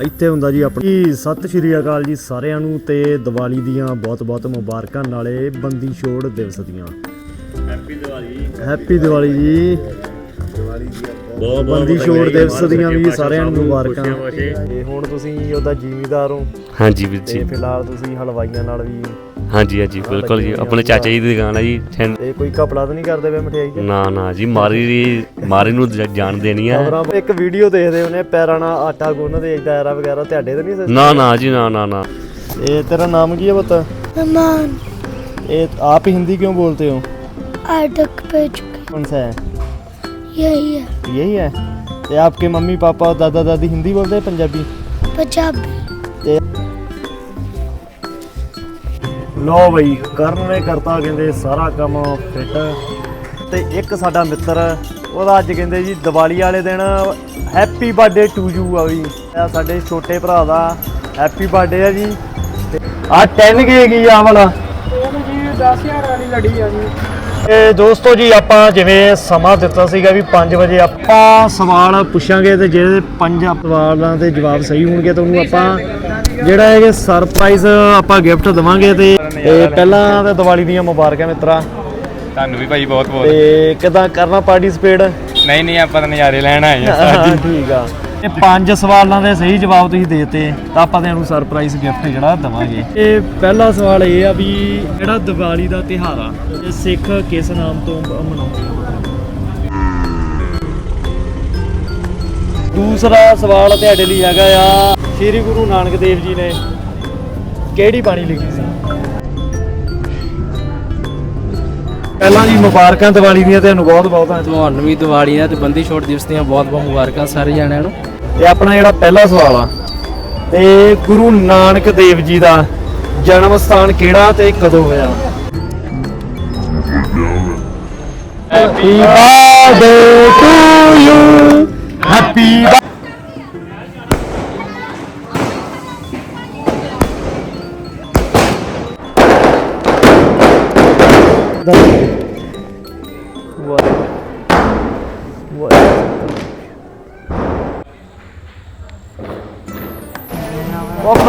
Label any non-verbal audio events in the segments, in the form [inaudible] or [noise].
ਇੱਥੇ ਹੁੰਦਾ ਜੀ ਆਪਣੀ। ਸਤਿ ਸ਼੍ਰੀ ਅਕਾਲ ਜੀ ਸਾਰਿਆਂ ਨੂੰ ਤੇ ਦੀਵਾਲੀ ਦੀਆਂ ਬਹੁਤ-ਬਹੁਤ ਮੁਬਾਰਕਾਂ ਨਾਲੇ ਬੰਦੀ ਛੋੜ ਦਿਵਸ ਦੀਆਂ। ਹੈਪੀ ਦੀਵਾਲੀ। ਹੈਪੀ ਦੀਵਾਲੀ ਜੀ। ਬਹੁਤ ਬੰਦੀ ਛੋੜ ਦਿਵਸ ਦੀਆਂ ਵੀ ਸਾਰਿਆਂ ਨੂੰ ਮੁਬਾਰਕਾਂ। ਤੇ ਹੁਣ ਤੁਸੀਂ ਉਹਦਾ ਜ਼ਿਮੀਦਾਰ ਹੋ। ਹਾਂਜੀ ਵੀਰ ਜੀ। ਫਿਲਹਾਲ ਤੁਸੀਂ ਹਲਵਾਈਆਂ ਨਾਲ ਵੀ ਹਾਂਜੀ ਹਾਂਜੀ ਬਿਲਕੁਲ ਜੀ। ਆਪਣੇ ਚਾਚਾ ਜੀ ਦੀ ਦੁਕਾਨ ਆ ਜੀ ਇਹ ਕੋਈ ਘਪਲਾ ਤਾਂ ਨਹੀਂ ਕਰਦੇ ਵੇ ਮਠਿਆਈ ਦਾ? ਨਾ ਨਾ ਜੀ ਮਾਰੀ ਦੀ ਮਾਰੀ ਨੂੰ ਜਾਣ ਦੇਣੀ ਆ। ਇੱਕ ਵੀਡੀਓ ਦੇਖਦੇ ਉਹਨੇ ਪੈਰਾਂ ਨਾਲ ਆਟਾ ਗੁੰਨਦੇ ਇਦਾਂ ਐਰਾ ਵਗੈਰਾ ਤੁਹਾਡੇ ਤਾਂ ਨਹੀਂ ਨਾ ਨਾ ਜੀ ਨਾ ਨਾ ਨਾ। ਇਹ ਤੇਰਾ ਨਾਮ ਕੀ ਹੈ ਬਤਾ ਅਮਾਨ ਇਹ ਆਪ ਹਿੰਦੀ ਕਿਉਂ ਬੋਲਤੇ ਹੋ? ਅਟਕ ਪੇ ਚੁਕੇ। ਕੌਣ ਸਾ ਹੈ? यही है यही है ये आपके मम्मी पापा और दादा दादी हिंदी बोलते हैं पंजाबी पंजाबी ਲੋ ਬਈ ਕਰਨ ਨੇ ਕਰਤਾ ਕਹਿੰਦੇ ਸਾਰਾ ਕੰਮ ਫਿੱਟ ਤੇ ਇੱਕ ਸਾਡਾ ਮਿੱਤਰ ਉਹਦਾ ਅੱਜ ਕਹਿੰਦੇ ਜੀ ਦੀਵਾਲੀ ਵਾਲੇ ਦਿਨ ਹੈਪੀ ਬਰਥਡੇ ਟੂ ਯੂ ਆ ਵੀ ਇਹ ਸਾਡੇ ਛੋਟੇ ਭਰਾ ਦਾ ਹੈਪੀ ਬਰਥਡੇ ਆ ਜੀ ਆ 10 ਕੇ ਕੀ ਆ ਵਾਲਾ ਇਹ ਦੋਸਤੋ ਜੀ ਆਪਾਂ ਜਿਵੇਂ ਸਮਾਂ ਦਿੱਤਾ ਸੀਗਾ ਵੀ 5 ਵਜੇ ਆਪਾਂ ਸਵਾਲ ਪੁੱਛਾਂਗੇ ਤੇ ਜਿਹੜੇ ਪੰਜ ਸਵਾਲਾਂ ਦੇ ਜਵਾਬ ਸਹੀ ਹੋਣਗੇ ਤਾਂ ਉਹਨੂੰ ਆਪਾਂ ਜਿਹੜਾ ਹੈ ਸਰਪ੍ਰਾਈਜ਼ ਆਪਾਂ ਗਿਫਟ ਦਵਾਂਗੇ ਤੇ ਤੇ ਪਹਿਲਾਂ ਤਾਂ ਦੀਵਾਲੀ ਦੀਆਂ ਮੁਬਾਰਕਾਂ ਮਿੱਤਰਾ। ਤੁਹਾਨੂੰ ਵੀ ਭਾਈ ਬਹੁਤ ਬਹੁਤ ਤੇ ਕਿਦਾਂ ਕਰਨਾ ਪਾਰਟਿਸਿਪੇਟ ਨਹੀਂ ਨਹੀਂ ਆਪਾਂ ਤਾਂ ਨਜ਼ਾਰੇ ਲੈਣ ਆਏ ਆ [laughs] ਠੀਕ ਆ। ਇਹ ਪੰਜ ਸਵਾਲਾਂ ਦੇ ਸਹੀ ਜਵਾਬ ਤੁਸੀਂ ਦੇਤੇ ਤਾਂ ਆਪਾਂ ਤੁਹਾਨੂੰ ਸਰਪ੍ਰਾਈਜ਼ ਗਿਫਟ ਜਿਹੜਾ ਦਵਾਂਗੇ। ਇਹ ਪਹਿਲਾ ਸਵਾਲ ਇਹ ਆ ਵੀ ਜਿਹੜਾ ਦੀਵਾਲੀ ਦਾ ਤਿਉਹਾਰ ਆ ਇਹ ਸਿੱਖ ਕਿਸ ਨਾਮ ਤੋਂ ਮਨਾਉਂਦੇ ਆ? ਦੂਸਰਾ ਸਵਾਲ ਤੁਹਾਡੇ ਲਈ ਹੈਗਾ ਆ ਸ੍ਰੀ ਗੁਰੂ ਨਾਨਕ ਦੇਵ ਜੀ ਨੇ ਕਿਹੜੀ ਬਾਣੀ ਲਿਖੀ ਸੀ? ਪਹਿਲਾਂ ਜੀ ਮੁਬਾਰਕਾਂ ਦੀਵਾਲੀ ਦੀਆਂ ਤੁਹਾਨੂੰ ਬਹੁਤ ਬਹੁਤ ਤੁਹਾਨੂੰ ਵੀ ਦੀਵਾਲੀ ਦਾ ਤੇ ਬੰਦੀ ਛੋੜ ਦਿਵਸ ਦੀਆਂ ਬਹੁਤ ਬਹੁਤ ਮੁਬਾਰਕਾਂ ਸਾਰੇ ਜਣਿਆਂ ਨੂੰ। ਤੇ ਆਪਣਾ ਜਿਹੜਾ ਪਹਿਲਾ ਸਵਾਲ ਆ। ਤੇ ਗੁਰੂ ਨਾਨਕ ਦੇਵ ਜੀ ਦਾ ਜਨਮ ਸਥਾਨ ਕਿਹੜਾ ਤੇ ਕਦੋਂ ਹੋਇਆ? Happy birthday to you happy ਉਹ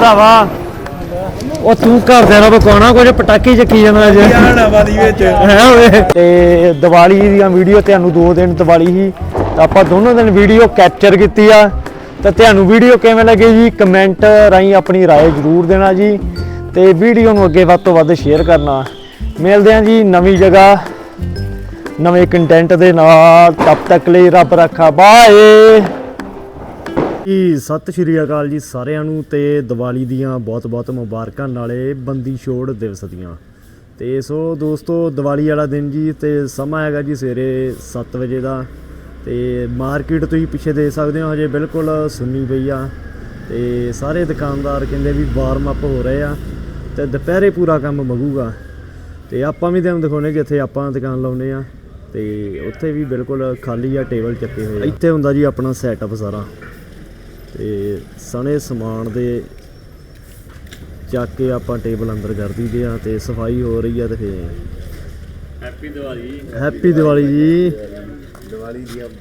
ਭਰਾਵਾ ਉਹ ਤੂੰ ਘਰਦਿਆਂ ਨਾਲ ਪਕਾਉਣਾ ਕੁਝ ਪਟਾਕੇ ਚੱਕੀ ਜਾਂਦਾ ਜੇ ਜਾਣਾਵਾਦੀ ਵਿੱਚ ਹੈ ਓਏ ਤੇ ਦੀਵਾਲੀ ਦੀਆਂ ਵੀਡੀਓ ਤੁਹਾਨੂੰ ਦੋ ਦਿਨ ਦੀਵਾਲੀ ਸੀ ਤਾਂ ਆਪਾਂ ਦੋਨੋਂ ਦਿਨ ਵੀਡੀਓ ਕੈਪਚਰ ਕੀਤੀ ਆ ਤਾਂ ਤੁਹਾਨੂੰ ਵੀਡੀਓ ਕਿਵੇਂ ਲੱਗੀ ਜੀ ਕਮੈਂਟ ਰਾਹੀਂ ਆਪਣੀ رائے ਜ਼ਰੂਰ ਦੇਣਾ ਜੀ ਤੇ ਵੀਡੀਓ ਨੂੰ ਅੱਗੇ ਵੱਧ ਤੋਂ ਵੱਧ ਸ਼ੇਅਰ ਕਰਨਾ ਮਿਲਦੇ ਹਾਂ ਜੀ ਨਵੀਂ ਜਗ੍ਹਾ ਨਵੇਂ ਕੰਟੈਂਟ ਦੇ ਨਾਲ ਤਬ ਤੱਕ ਲਈ ਰੱਬ ਰੱਖਾ ਬਾਏ ਜੀ, ਸਤਿ ਸ਼੍ਰੀ ਅਕਾਲ ਜੀ ਸਾਰਿਆਂ ਨੂੰ ਤੇ ਦੀਵਾਲੀ ਦੀਆਂ ਬਹੁਤ-ਬਹੁਤ ਮੁਬਾਰਕਾਂ ਨਾਲੇ ਬੰਦੀ ਛੋੜ ਦਿਵਸ ਦੀਆਂ। ਤੇ ਸੋ ਦੋਸਤੋ, ਦੀਵਾਲੀ ਵਾਲਾ ਦਿਨ ਜੀ ਤੇ ਸਮਾਂ ਹੈਗਾ ਜੀ ਸਵੇਰੇ 7 ਵਜੇ ਦਾ। ਤੇ ਮਾਰਕੀਟ ਤੁਸੀਂ ਪਿੱਛੇ ਦੇਖ ਸਕਦੇ ਹੋ, ਹਜੇ ਬਿਲਕੁਲ ਸੁੰਨੀ ਪਈ ਆ। ਤੇ ਸਾਰੇ ਦੁਕਾਨਦਾਰ ਕਹਿੰਦੇ ਵੀ ਵਾਰਮ ਅਪ ਹੋ ਰਹੇ ਆ ਤੇ ਦੁਪਹਿਰੇ ਪੂਰਾ ਕੰਮ ਮਗੂਗਾ ਤੇ ਆਪਾਂ ਵੀ ਤੁਹਾਨੂੰ ਦਿਖਾਉਣੇ ਕਿ ਇੱਥੇ ਆਪਾਂ ਦੁਕਾਨ ਲਾਉਨੇ ਆ। ਤੇ ਉੱਥੇ ਵੀ ਬਿਲਕੁਲ ਖਾਲੀ ਆ, ਟੇਬਲ ਚੱਕੇ ਹੋਏ ਆ। ਇੱਥੇ ਹੁੰਦਾ ਜੀ ਆਪਣਾ ਸੈਟਅਪ ਸਾਰਾ। ਤੇ ਸਣੇ ਸਮਾਨ ਦੇ ਚੱਕ ਕੇ ਆਪਾਂ ਟੇਬਲ ਅੰਦਰ ਕਰ ਦਈਦੇ ਆ ਤੇ ਸਫ਼ਾਈ ਹੋ ਰਹੀ ਆ ਤੇ ਫੇ ਹੈਪੀ ਦੀਵਾਲੀ ਹੈਪੀ ਦੀਵਾਲੀ ਜੀ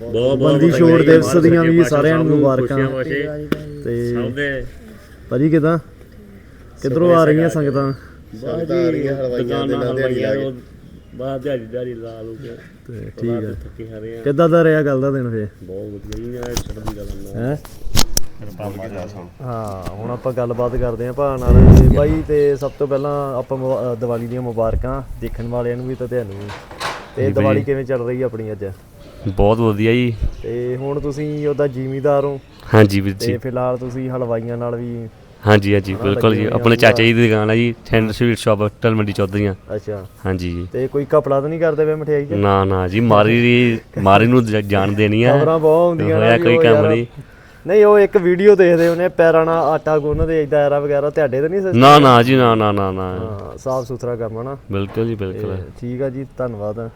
ਬਹੁਤ ਬਹੁਤ ਬੰਦੀ ਛੋੜ ਦਿਵਸ ਦੀਆਂ ਵੀ ਸਾਰਿਆਂ ਨੂੰ ਮੁਬਾਰਕਾਂ। ਸਭ ਤੇ ਦੇ। ਭਾਜੀ ਕਿਦਾਂ? ਕਿੱਧਰੋਂ ਆ ਰਹੀਆਂ ਸੰਗਤਾਂ? ਹਲਵਾਈਆਂ ਬਾਹਰ ਦਿਹਾੜੀ ਦਿਹਾੜੀ ਲਾ ਲੂ ਕੇ। ਤੇ ਠੀਕ ਆ। ਆ। ਕਿੱਦਾਂ ਦਾ ਰਿਹਾ ਗੱਲ ਦਾ ਦਿਨ ਫੇ ਬਹੁਤ ਵਧੀਆ ਜੀ ਇਹ ਚੜ੍ਹਦੀ ਗੱਲ ਹੈ? ਹਾਂ ਹੁਣ ਆਪਾਂ ਗੱਲਬਾਤ ਕਰਦੇ ਆਂ ਭਾ ਨਾਲ। ਤੇ ਬਾਈ ਤੇ ਸਭ ਤੋਂ ਪਹਿਲਾਂ ਆਪਾਂ ਮੁਬਾ- ਦੀਵਾਲੀ ਦੀਆਂ ਮੁਬਾਰਕਾਂ ਦੇਖਣ ਵਾਲਿਆਂ ਨੂੰ ਵੀ ਤੇ ਤੁਹਾਨੂੰ ਵੀ। ਤੇ ਦੀਵਾਲੀ ਕਿਵੇਂ ਚੱਲ ਰਹੀ ਆਪਣੀ ਅੱਜ? ਬਹੁਤ ਵਧੀਆ ਜੀ। ਤੇ ਹੁਣ ਤੁਸੀਂ ਉਹਦਾ ਜ਼ਿਮੀਦਾਰ ਹੋ। ਹਾਂਜੀ ਵੀਰ ਤੇ ਜੀ। ਫਿਲਹਾਲ ਤੁਸੀਂ ਹਲਵਾਈਆਂ ਨਾਲ ਵੀ ਹਾਂਜੀ ਹਾਂਜੀ ਬਿਲਕੁਲ ਜੀ। ਆਪਣੇ ਚਾਚਾ ਜੀ ਦੀ ਦੁਕਾਨ ਹੈ ਜੀ ਠੰਡ ਸਵੀਟ ਸ਼ਾਪ ਟਲ ਮੰਡੀ ਚੌਧਰੀਆਂ। ਅੱਛਾ। ਹਾਂਜੀ ਜੀ। ਤੇ ਕੋਈ ਕਪੜਾ ਤਾਂ ਨਹੀਂ ਕਰਦੇ ਪਏ ਮਠਿਆਈ ਚ? ਨਾ ਨਾ ਜੀ ਮਾਰੀ ਦੀ ਮਾਰੀ ਨੂੰ ਜ- ਜਾਣ ਦੇਣੀ ਆ। ਖਬਰਾਂ ਬਹੁਤ ਹੁੰਦੀਆਂ ਹੋਇਆ ਕੋਈ ਉਹ ਕੰਮ ਯਾਰ- ਨਹੀਂ। ਨਹੀਂ ਉਹ ਇੱਕ ਵੀਡੀਓ ਦੇਖਦੇ ਉਹਨੇ ਪੈਰਾਂ ਨਾਲ ਆਟਾ ਗੁੰਨਦੇ ਏਦਾਂ ਐਰਾ ਵਗੈਰਾ ਤੁਹਾਡੇ ਤਾਂ ਨਹੀਂ system? ਨਾ ਨਾ ਜੀ ਨਾ ਨਾ ਨਾ ਨਾ। ਹਾਂ ਸਾਫ਼ ਸੁਥਰਾ ਕੰਮ ਆ ਨਾ। ਬਿਲਕੁਲ ਜੀ ਬਿਲਕੁਲ। ਠੀਕ ਆ ਜੀ ਧੰਨਵਾਦ।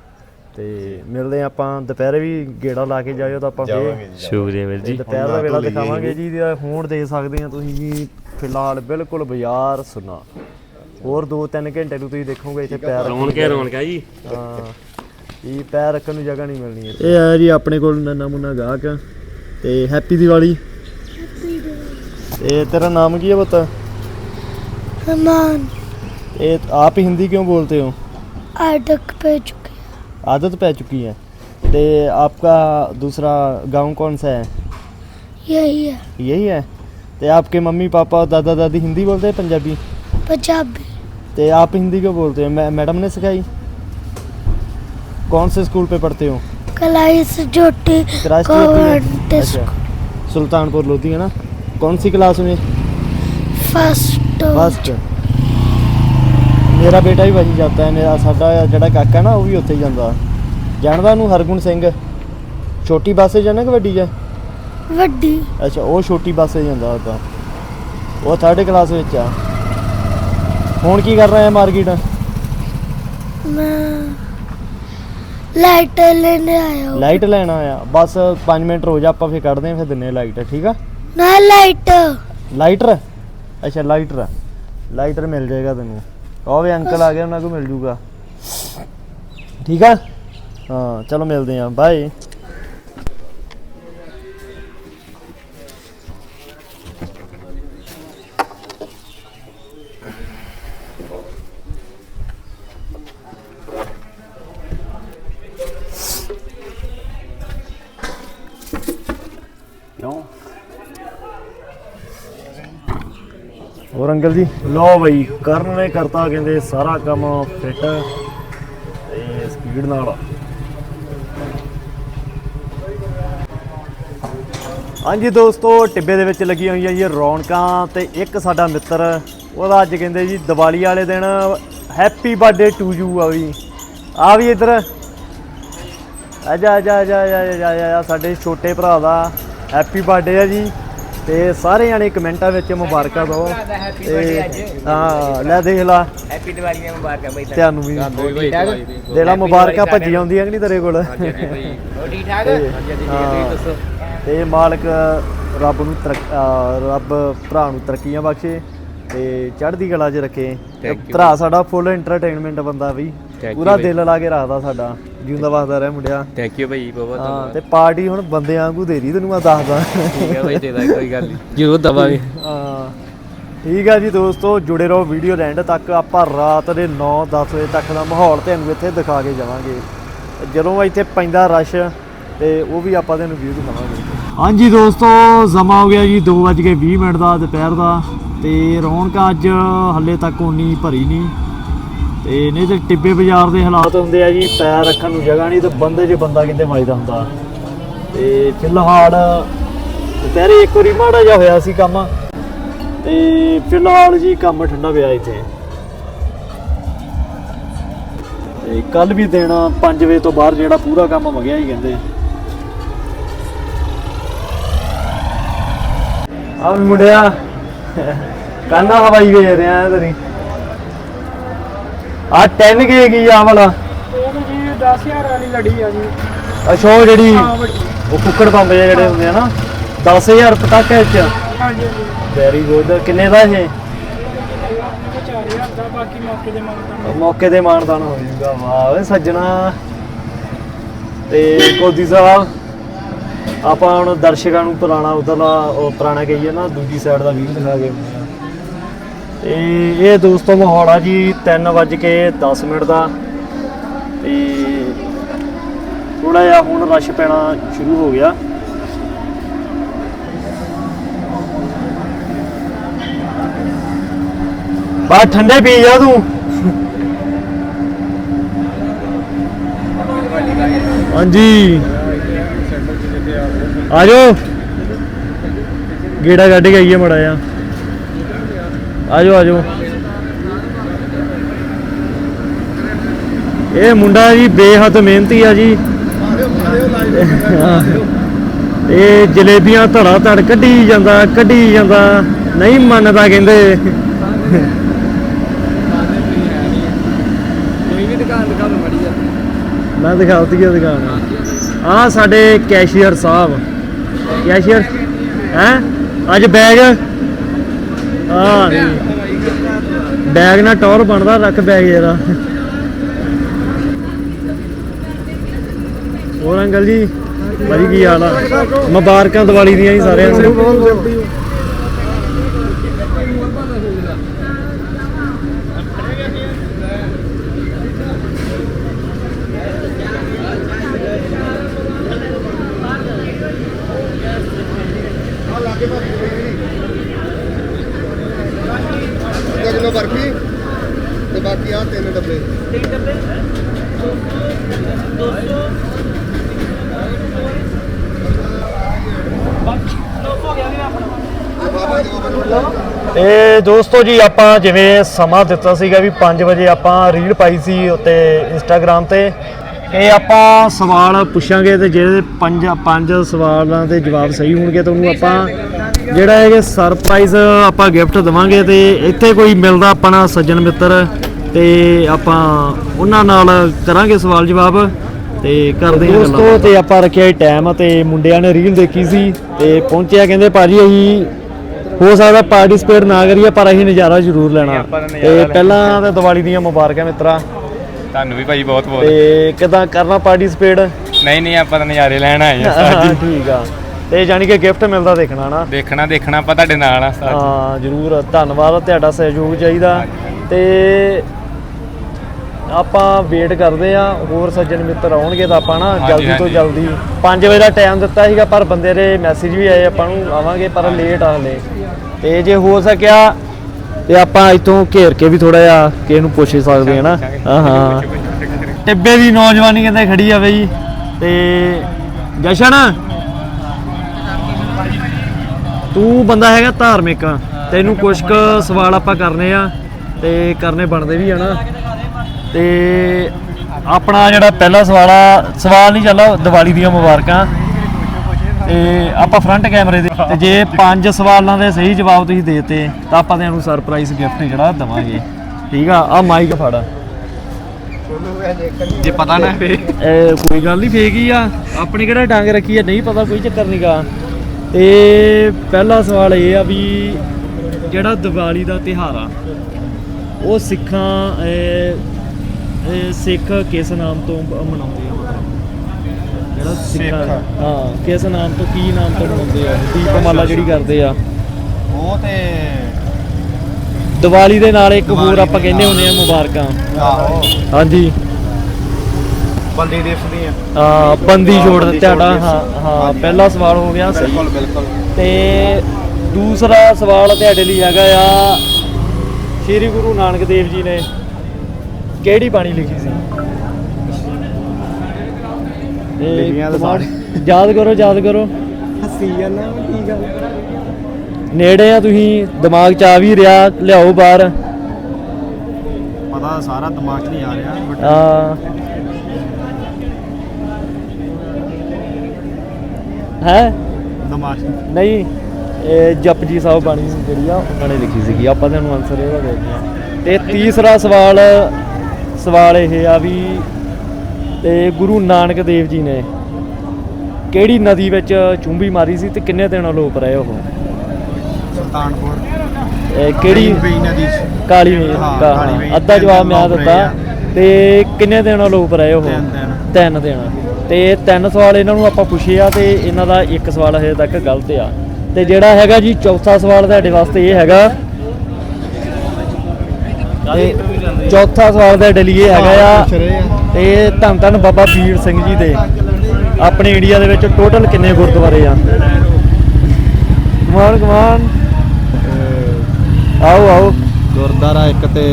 ਤੇ ਮਿਲਦੇ ਆਪਾਂ ਦੁਪਹਿਰੇ ਵੀ ਗੇੜਾ ਲਾ ਕੇ ਜਾਇਓ ਤਾਂ ਆਪਾਂ ਫੇਰ। ਸ਼ੁਕਰੀਆ ਵੀਰ ਜੀ। ਦੁਪਹਿਰ ਦਾ ਵੇਲਾ ਦਿਖਾਵਾਂਗੇ ਜੀ ਇਹਦਾ ਹੁਣ ਦੇ ਸਕਦੇ ਆ ਤੁਸੀਂ ਜੀ ਫਿਲਹਾਲ ਬਿਲਕੁਲ ਬਾਜ਼ਾਰ ਸੁਣਾ ਹੋਰ 2-3 ਘੰਟੇ ਨੂੰ ਤੁਸੀਂ ਦੇਖੋਗੇ ਇੱਥੇ ਪੈਰ ਰੌਣਕੇ ਰੌਣਕਾ ਜੀ। ਹਾਂ ਇਹ ਪੈਰ ਰੱਖਣ ਨੂੰ ਜਗ੍ਹਾ ਨਹੀਂ ਮਿਲਣੀ ਇਹ ਆ ਜੀ ਆਪਣੇ ਕੋਲ ਨੰਨਾ ਮੁੰਨਾ ਗਾਹਕ ਤੇ ਹੈਪੀ ਦੀਵਾਲੀ ਤੇ ਤੇਰਾ ਨਾਮ ਕੀ ਹੈ ਬਤਾ मेहमान ये आप ही हिंदी क्यों बोलते हो अटक पे चुके आदत पै चुकी है ते आपका दूसरा गांव कौन सा है यही है यही है ते आपके मम्मी पापा दादा दादी हिंदी बोलते हैं पंजाबी पंजाबी ते आप हिंदी क्यों बोलते हो मै- मैडम ने सिखाई कौन से स्कूल पे पढ़ते हो कलाई से जोटी राष्ट्रीय गवर्नमेंट अच्छा सुल्तानपुर लोधी है ना कौन सी क्लास में फर्स्ट ਫਸਟ ਮੇਰਾ ਬੇਟਾ ਵੀ ਵਹੀ ਜਾਂਦਾ ਹੈ ਮੇਰਾ ਸਾਡਾ ਜਿਹੜਾ ਕਾਕਾ ਨਾ ਉਹ ਵੀ ਉੱਥੇ ਹੀ ਜਾਂਦਾ ਜਾਣਦਾ ਉਹਨੂੰ ਹਰਗੁਣ ਸਿੰਘ ਛੋਟੀ ਬੱਸ 'ਚ ਜਾਂਦਾ ਕਿ ਵੱਡੀ 'ਚ ਵੱਡੀ ਅੱਛਾ ਉਹ ਛੋਟੀ ਬੱਸ 'ਚ ਜਾਂਦਾ ਉਹਦਾ ਉਹ ਥਰਡ ਕਲਾਸ ਵਿੱਚ ਆ ਹੁਣ ਕੀ ਕਰ ਰਿਹਾ ਹੈ ਮਾਰਕੀਟ ਮੈਂ ਲਾਈਟ ਲੈਣੇ ਆਇਆ ਹੂੰ ਲਾਈਟ ਲੈਣਾ ਆ ਬਸ 5 ਮਿੰਟ ਰੋ ਜਾ ਆਪਾਂ ਫੇਰ ਕੱਢਦੇ ਆਂ ਫਿਰ ਦਿੰਨੇ ਲਾਈਟ ਠੀਕ ਆ? ਨਾ ਲਾਈਟ। ਲਾਈਟਰ? ਅੱਛਾ ਲਾਈਟਰ। ਲਾਈਟਰ ਮਿਲ ਜਾਏਗਾ ਤੈਨੂੰ। ਉਹ ਵੀ ਅੰਕਲ ਆ ਗਏ ਉਹਨਾਂ ਕੋਲ ਮਿਲ ਜੂਗਾ। ਠੀਕ ਆ? ਹਾਂ ਚਲੋ ਮਿਲਦੇ ਆਂ ਬਾਏ ਕਿਉਂ ਹੋਰ ਅੰਕਲ ਜੀ? ਲਓ ਬਈ ਕਰਨ ਨੇ ਕਰਤਾ ਕਹਿੰਦੇ ਸਾਰਾ ਕੰਮ ਫਿੱਟ ਤੇ ਸਪੀਡ ਨਾਲ। ਹਾਂਜੀ ਦੋਸਤੋ ਟਿੱਬੇ ਦੇ ਵਿੱਚ ਲੱਗੀਆਂ ਹੋਈਆਂ ਜੀ ਰੌਣਕਾਂ ਤੇ ਇੱਕ ਸਾਡਾ ਮਿੱਤਰ ਉਹਦਾ ਅੱਜ ਕਹਿੰਦੇ ਜੀ ਦੀਵਾਲੀ ਵਾਲੇ ਦਿਨ ਹੈਪੀ ਬਰਥਡੇ ਟੂ ਯੂ ਆ ਵੀ ਆ ਵੀ ਇੱਧਰ। ਆਜਾ ਆਜਾ ਆਜਾ ਆਜਾ ਆਜਾ ਸਾਡੇ ਛੋਟੇ ਭਰਾ ਦਾ ਹੈਪੀ ਬਰਥਡੇ ਆ ਜੀ। ਤੇ ਸਾਰੇ ਜਾਣੇ ਕਮੈਂਟਾਂ ਵਿੱਚ ਮੁਬਾਰਕਾਂ ਦਿਓ ਤੇ ਹਾਂ ਲੈ ਦੇਖ ਲਾ। ਹੈਪੀ ਦੀਵਾਲੀ ਦੀਆਂ ਮੁਬਾਰਕਾਂ ਬਈ ਤੁਹਾਨੂੰ ਵੀ। ਦੇ ਲਾ ਮੁਬਾਰਕਾਂ ਭੱਜੀ ਆਉਂਦੀਆਂ ਕਿ ਨਹੀਂ ਤੇਰੇ ਕੋਲ? ਠੀਕ ਠਾਕ। ਤੇ ਮਾਲਕ ਰੱਬ ਨੂੰ ਰੱਬ ਭਰਾ ਨੂੰ ਤਰੱਕੀਆਂ ਬਖਸ਼ੇ ਤੇ ਚੜ੍ਹਦੀ ਕਲਾ 'ਚ ਰੱਖੇ. ਭਰਾ ਸਾਡਾ ਫੁੱਲ ਐਂਟਰਟੇਨਮੈਂਟ ਬੰਦਾ ਵੀ। You ਪੂਰਾ। ਦਿਲ ਲਾ ਕੇ ਰੱਖਦਾ ਸਾਡਾ ਜਿਉਂਦਾ ਵਸਦਾ ਰਹਿ ਮੁੰਡਿਆ। ਥੈਂਕ ਯੂ ਭਾਈ ਬਹੁਤ ਬਹੁਤ ਹਾਂ ਤੇ ਪਾਰਟੀ ਹੁਣ ਬੰਦਿਆਂ ਵਾਂਗੂ ਦੇ ਰਹੀ ਤੈਨੂੰ ਮੈਂ ਦੱਸਦਾ। ਠੀਕ ਹੈ ਭਾਈ ਦੇ ਦਾ ਕੋਈ ਗੱਲ ਨਹੀਂ ਜ਼ਰੂਰ ਦਵਾਂਗੇ। ਹਾਂ। ਠੀਕ ਆ ਜੀ ਦੋਸਤੋ ਜੁੜੇ ਰਹੋ ਵੀਡੀਓ ਦੇ ਐਂਡ ਤੱਕ। ਆਪਾਂ ਰਾਤ ਦੇ 9-10 ਵਜੇ ਤੱਕ ਦਾ ਮਾਹੌਲ ਤੁਹਾਨੂੰ ਇੱਥੇ ਦਿਖਾ ਕੇ ਜਾਵਾਂਗੇ। ਜਦੋਂ ਇੱਥੇ ਪੈਂਦਾ ਰਸ਼ ਤੇ ਉਹ ਵੀ ਆਪਾਂ ਤੁਹਾਨੂੰ ਵੀਡੀਓ ਦਿਖਾਵਾਂਗੇ। ਹਾਂਜੀ ਦੋਸਤੋ ਸਮਾਂ ਹੋ ਗਿਆ ਜੀ 2:20 ਮਿੰਟ ਦਾ ਦੁਪਹਿਰ ਦਾ। ਤੇ ਰੌਣਕ ਅੱਜ ਹੱਲੇ ਤੱਕ ਉਨੀ ਭਰੀ ਨਹੀਂ। ਤੇ ਨਹੀਂ ਤੇ ਟਿੱਬੇ ਬਾਜ਼ਾਰ ਦੇ ਹਾਲਾਤ ਹੁੰਦੇ ਆ ਜੀ, ਪੈਰ ਰੱਖਣ ਨੂੰ ਜਗ੍ਹਾ ਨਹੀਂ ਤੇ ਬੰਦੇ 'ਚ ਬੰਦਾ ਕਿਤੇ ਵੱਜਦਾ ਹੁੰਦਾ। ਤੇ ਫਿਲਹਾਲ ਦੁਪਹਿਰੇ ਇੱਕ ਵਾਰੀ ਮਾੜਾ ਜਿਹਾ ਹੋਇਆ ਸੀ ਕੰਮ। ਤੇ ਫਿਲਹਾਲ ਜੀ ਕੰਮ ਠੰਡਾ ਪਿਆ ਇੱਥੇ। ਤੇ ਕੱਲ ਵੀ ਦੇਣਾ 5 ਵਜੇ ਤੋਂ ਬਾਅਦ ਜਿਹੜਾ ਪੂਰਾ ਕੰਮ ਮਗਿਆ ਹੀ ਕਹਿੰਦੇ। ਆ ਮੁੰਡਿਆ ਕੰਨਾ ਹਵਾਈ ਵੇਚ ਰਿਹਾ ਤੇਰੀ। ਆ 10 ਕੇ ਕੀ ਆ ਵਾਲਾ? ਜੀ 10000 ਵਾਲੀ ਲੜੀ ਆ ਜੀ। ਅੱਛਾ ਉਹ ਜਿਹੜੀ ਹਾਂ ਵੱਡੀ। ਉਹ ਕੁੱਕੜ ਬੰਬ ਜਿਹੇ ਜਿਹੜੇ ਹੁੰਦੇ ਆ ਨਾ 10000 ਪਟਾਕੇ ਚ ਹਾਂਜੀ ਹਾਂਜੀ। ਵੈਰੀ ਗੁੱਡ ਕਿੰਨੇ ਦਾ ਇਹ? 4000 ਦਾ ਬਾਕੀ ਮੌਕੇ ਦੇ ਮੰਗਦਾ ਮੌਕੇ ਤੇ ਮਾਨਦਾਨ ਹੋ ਜਾਊਗਾ। ਵਾਹ ਓਏ ਸੱਜਣਾ। ਤੇ ਕੋਦੀ ਸਾਹਿਬ ਆਪਾਂ ਹੁਣ ਦਰਸ਼ਕਾਂ ਨੂੰ ਪੁਰਾਣਾ ਉਧਰਲਾ ਉਹ ਪੁਰਾਣਾ ਕਹੀਏ ਨਾ ਦੂਜੀ ਸਾਈਡ ਦਾ ਦਿਖਾ ਕੇ। ਆ। ਤੇ ਇਹ ਦੋਸਤੋ ਮਾਹੌਲ ਆ ਜੀ 3 ਵੱਜ ਕੇ 10 ਮਿੰਟ ਦਾ ਤੇ ਥੋੜਾ ਜਿਹਾ ਹੁਣ ਰਸ਼ ਪੈਣਾ ਸ਼ੁਰੂ ਹੋ ਗਿਆ। ਬਾ ਠੰਡੇ ਪੀ ਜਾ ਤੂੰ। ਹਾਂਜੀ। ਆ ਜਾਓ। ਗੇੜਾ ਕੱਢ ਕੇ ਆਈਏ ਮੜਾ ਆ ਆ ਜਾਓ ਆ ਜਾਓ ਇਹ ਮੁੰਡਾ ਜੀ ਬੇਹੱਦ ਮਿਹਨਤੀ ਆ ਜੀ। ਇਹ ਜਲੇਬੀਆਂ ਧੜਾ ਧੜ ਕੱਢੀ ਜਾਂਦਾ ਕੱਢੀ ਜਾਂਦਾ ਨਹੀਂ ਮੰਨਦਾ ਕਹਿੰਦੇ। ਮੈਂ ਦਿਖਾਉਤੀ ਹੈ ਦੁਕਾਨ। ਆ ਸਾਡੇ ਕੈਸ਼ੀਅਰ ਸਾਹਿਬ। ਕੈਸ਼ੀਅਰ ਹੈ? ਅੱਜ ਬੈਗ ਆ ਬੈਗ ਨਾਲ ਟੌਰ ਬਣਦਾ ਰੱਖ ਬੈਗ ਜਰਾ। ਹੋਰ ਅੰਕਲ ਜੀ? ਭਾਈ ਕੀ ਹਾਲ ਆ? ਮੁਬਾਰਕਾਂ ਦੀਵਾਲੀ ਦੀਆਂ ਜੀ ਸਾਰਿਆਂ ਨੂੰ ਅੱਧਾ ਕਿਲੋ ਬਰਫੀ ਤੇ ਬਾਕੀ ਆ ਤਿੰਨ ਡੱਬੇ ਇਹ ਦੋਸਤੋ ਜੀ, ਆਪਾਂ ਜਿਵੇਂ ਸਮਾਂ ਦਿੱਤਾ ਸੀਗਾ ਵੀ 5 ਵਜੇ ਆਪਾਂ ਰੀਲ ਪਾਈ ਸੀ ਉੱਤੇ ਇੰਸਟਾਗ੍ਰam ਤੇ ਇਹ ਆਪਾਂ ਸਵਾਲ ਪੁੱਛਾਂਗੇ ਤੇ ਜਿਹੜੇ ਪੰਜ ਪੰਜ ਸਵਾਲਾਂ ਦੇ ਜਵਾਬ ਸਹੀ ਹੋਣਗੇ ਤਾਂ ਉਹਨੂੰ ਆਪਾਂ ਜਿਹੜਾ ਹੈ ਕਿ ਸਰਪ੍ਰਾਈਜ਼ ਆਪਾਂ ਗਿਫਟ ਦਵਾਂਗੇ ਤੇ ਇੱਥੇ ਕੋਈ ਮਿਲਦਾ ਆਪਣਾ ਸੱਜਣ ਮਿੱਤਰ ਤੇ ਆਪਾਂ ਉਹਨਾਂ ਨਾਲ ਕਰਾਂਗੇ ਸਵਾਲ ਜਵਾਬ ਤੇ ਕਰਦੇ ਹਾਂ ਦੋਸਤੋ, ਤੇ ਆਪਾਂ ਰੱਖਿਆ ਟਾਈਮ ਤੇ ਮੁੰਡਿਆਂ ਨੇ ਰੀਲ ਦੇਖੀ ਸੀ ਤੇ ਪਹੁੰਚਿਆ, ਕਹਿੰਦੇ ਭਾਜੀ ਅਸੀਂ ਹੋ ਸਕਦਾ ਪਾਰਟਿਸਿਪੇਟ ਨਾ ਕਰੀਏ ਪਰ ਅਸੀਂ ਨਜ਼ਾਰਾ ਜ਼ਰੂਰ ਲੈਣਾ। ਤੇ ਪਹਿਲਾਂ ਤਾਂ ਦੀਵਾਲੀ ਦੀਆਂ ਮੁਬਾਰਕਾਂ ਮਿੱਤਰਾ। ਤੁਹਾਨੂੰ ਵੀ ਭਾਈ ਬਹੁਤ ਬਹੁਤ। ਤੇ ਕਿਦਾਂ ਕਰਨਾ ਪਾਰਟਿਸਿਪੇਟ ਨਹੀਂ ਨਹੀਂ ਆਪਾਂ ਤਾਂ ਨਜ਼ਾਰੇ ਲੈਣ ਆਏ ਆ ਹਾਂ ਠੀਕ ਆ। ਤੇ ਜਾਨੀ ਕਿ ਗਿਫਟ ਮਿਲਦਾ ਦੇਖਣਾ ਨਾ ਦੇਖਣਾ ਦੇਖਣਾ ਆਪਾਂ ਤੁਹਾਡੇ ਨਾਲ ਆ ਸਾਜ। ਹਾਂ ਜ਼ਰੂਰ। ਧੰਨਵਾਦ ਤੁਹਾਡਾ ਸਹਿਯੋਗ ਚਾਹੀਦਾ। ਤੇ ਆਪਾਂ ਵੇਟ ਕਰਦੇ ਆ ਹੋਰ ਸੱਜਣ ਮਿੱਤਰ ਆਉਣਗੇ ਤਾਂ ਆਪਾਂ ਨਾ ਜਲਦੀ ਤੋਂ। ਜਲਦੀ 5 ਵਜੇ ਦਾ ਟਾਈਮ ਦਿੱਤਾ ਸੀਗਾ ਪਰ ਬੰਦੇ ਦੇ ਮੈਸੇਜ ਵੀ ਆਏ ਆਪਾਂ ਨੂੰ ਆਵਾਂਗੇ ਪਰ ਲੇਟ ਆ ਹਲੇ। ਤੇ ਜੇ ਹੋ ਸਕਿਆ ਤੇ ਆਪਾਂ ਇੱਥੋਂ ਘੇਰ ਕੇ ਵੀ ਥੋੜਾ ਜਿਹਾ ਕਿਸੇ ਨੂੰ ਪੁੱਛ ਸਕਦੇ ਆ ਨਾ। ਹਾਂ ਹਾਂ। ਟਿੱਬੇ ਦੀ ਨੌਜਵਾਨੀ ਕਹਿੰਦੇ ਖੜੀ ਆ ਬਈ। ਤੇ ਜਸ਼ਨ ਤੂੰ ਬੰਦਾ ਹੈਗਾ ਧਾਰਮਿਕ ਤੈਨੂੰ ਕੁਝ ਕੁ ਸਵਾਲ ਆਪਾਂ ਕਰਨੇ ਆ ਤੇ ਕਰਨੇ ਬਣਦੇ ਵੀ ਆ ਨਾ। ਤੇ ਆਪਣਾ ਜਿਹੜਾ ਪਹਿਲਾ ਸਵਾਲ ਆ ਸਵਾਲ ਨਹੀਂ ਚੱਲਾ ਦੀਵਾਲੀ ਦੀਆਂ ਮੁਬਾਰਕਾਂ। ਤੇ ਆਪਾਂ ਫਰੰਟ ਕੈਮਰੇ ਦੇ ਤੇ ਜੇ ਪੰਜ ਸਵਾਲਾਂ ਦੇ ਸਹੀ ਜਵਾਬ ਤੁਸੀਂ ਦੇਤੇ ਤਾਂ ਆਪਾਂ ਤੁਹਾਨੂੰ ਸਰਪ੍ਰਾਈਜ਼ ਗਿਫਟ ਜਿਹੜਾ ਦਵਾਂਗੇ। ਠੀਕ ਆ? ਆ ਮਾਈਕ ਫੜ। ਜੇ ਪਤਾ ਨਾ ਫੇ ਇਹ ਕੋਈ ਗੱਲ ਨਹੀਂ ਫੇਕ ਹੀ ਆ। ਆਪਣੀ ਕਿਹੜਾ ਡੰਗ ਰੱਖੀ ਆ ਨਹੀਂ ਪਤਾ ਕੋਈ ਚੱਕਰ ਨਹੀਂਗਾ ਤੇ ਪਹਿਲਾ ਸਵਾਲ ਇਹ ਆ ਵੀ ਜਿਹੜਾ ਦੀਵਾਲੀ ਦਾ ਤਿਹਾਰ ਆ ਉਹ ਸਿੱਖਾਂ ਇਹ- ਸਿੱਖ ਕਿਸ ਨਾਮ ਤੋਂ ਮਨਾਉਂਦੇ ਆ? ਜਿਹੜਾ ਸਿੱਖਾਂ ਹਾਂ ਕਿਸ ਨਾਮ ਤੋਂ ਕੀ ਨਾਮ ਤੋਂ ਮਨਾਉਂਦੇ ਆ? ਦੀਪਮਾਲਾ ਜਿਹੜੀ ਕਰਦੇ ਆ। ਉਹ ਤੇ ਦੀਵਾਲੀ ਦੇ ਨਾਲ ਇੱਕ ਹੋਰ ਆਪਾਂ ਕਹਿੰਦੇ ਹੁੰਦੇ ਆ ਮੁਬਾਰਕਾਂ। ਆਹੋ। ਹਾਂਜੀ। ਬੰਦੇ ਦੀਆਂ ਆ। ਬੰਦੀ ਬੰਦੀ ਤੁਹਾਡਾ ਹਾਂ। ਹਾਂ ਹਾਂਜੀ। ਪਹਿਲਾ ਸਵਾਲ ਹੋ ਗਿਆ ਸਹੀ ਬਿਲਕੁਲ ਬਿਲਕੁਲ। ਤੇ ਦੂਸਰਾ ਸਵਾਲ ਤੁਹਾਡੇ ਲਈ ਹੈਗਾ ਆ। ਸ੍ਰੀ ਗੁਰੂ ਨਾਨਕ ਦੇਵ ਜੀ ਨੇ ਕਿਹੜੀ ਬਾਣੀ ਲਿਖੀ ਸੀ? ਲਿਖੀਆਂ ਤਾਂ ਕਮਾਂਡ- ਯਾਦ ਕਰੋ ਯਾਦ ਕਰੋ। ਹੱਸੀ ਜਾਂਦਾ ਕੀ ਗੱਲ? ਨੇੜੇ ਆ ਤੁਸੀਂ ਦਿਮਾਗ 'ਚ ਆ ਵੀ ਰਿਹਾ ਲਿਆਓ ਬਾਹਰ। ਪਤਾ ਸਾਰਾ ਦਿਮਾਗ 'ਚ ਨਹੀਂ ਆ ਰਿਹਾ ਬਟ ਆ ਹੈ? ਦਿਮਾਗ 'ਚ ਨਹੀਂ। ਇਹ ਜਪਜੀ ਸਾਹਿਬ ਬਾਣੀ ਜਿਹੜੀ ਆ ਉਹਨਾਂ ਨੇ ਲਿਖੀ ਸੀਗੀ। ਆਪਾਂ ਤੁਹਾਨੂੰ ਆਨਸਰ ਇਹਦਾ ਦੇ ਦਿੰਦੇ ਤੇ ਤੀਸਰਾ ਸਵਾਲ ਸਵਾਲ ਇਹ ਆ ਵੀ ਤੇ ਗੁਰੂ ਨਾਨਕ ਦੇਵ ਜੀ ਨੇ ਕਿਹੜੀ ਨਦੀ ਵਿੱਚ ਚੁੰਬੀ ਮਾਰੀ ਸੀ ਤੇ ਕਿੰਨੇ ਦਿਨ ਲੋਪ ਰਹੇ ਉਹ ਸੁਲਤਾਨਪੁਰ ਇਹ ਕਿਹੜੀ ਬਈ ਨਦੀ 'ਚ ਕਾਲੀ ਮੀਰ ਹਾਂ, ਦਾ ਕਾਲੀ ਮੀਰ। ਅੱਧਾ ਜਵਾਬ ਮੈਂ ਦਿੱਤਾ ਆ। ਤੇ ਕਿੰਨੇ ਦਿਨ ਲੋਪ ਰਹੇ ਉਹ ਤਿੰਨ ਦਿਨ। ਤਿੰਨ ਦਿਨ ਤੇ ਤਿੰਨ ਸਵਾਲ ਇਹਨਾਂ ਨੂੰ ਆਪਾਂ ਪੁੱਛੇ ਆ ਤੇ ਇਹਨਾਂ ਦਾ ਇੱਕ ਸਵਾਲ ਹਜੇ ਤੱਕ ਗਲਤ ਆ ਤੇ ਜਿਹੜਾ ਹੈਗਾ ਜੀ ਚੌਥਾ ਸਵਾਲ ਤੁਹਾਡੇ ਵਾਸਤੇ ਇਹ ਹੈਗਾ ਤੇ ਚੌਥਾ ਸਵਾਲ ਲਈ ਇਹ ਹੈਗਾ ਆ। ਤੇ ਧੰਨ ਧੰਨ ਬਾਬਾ ਵੀਰ ਸਿੰਘ ਜੀ ਦੇ। ਆਪਣੇ ਇੰਡੀਆ ਦੇ ਵਿੱਚ ਟੋਟਲ ਕਿੰਨੇ ਗੁਰਦੁਆਰੇ ਆ? ਕਮਾਨ ਕਮਾਨ। ਆਓ ਆਓ। ਗੁਰਦਾਰਾ ਇੱਕ ਤੇ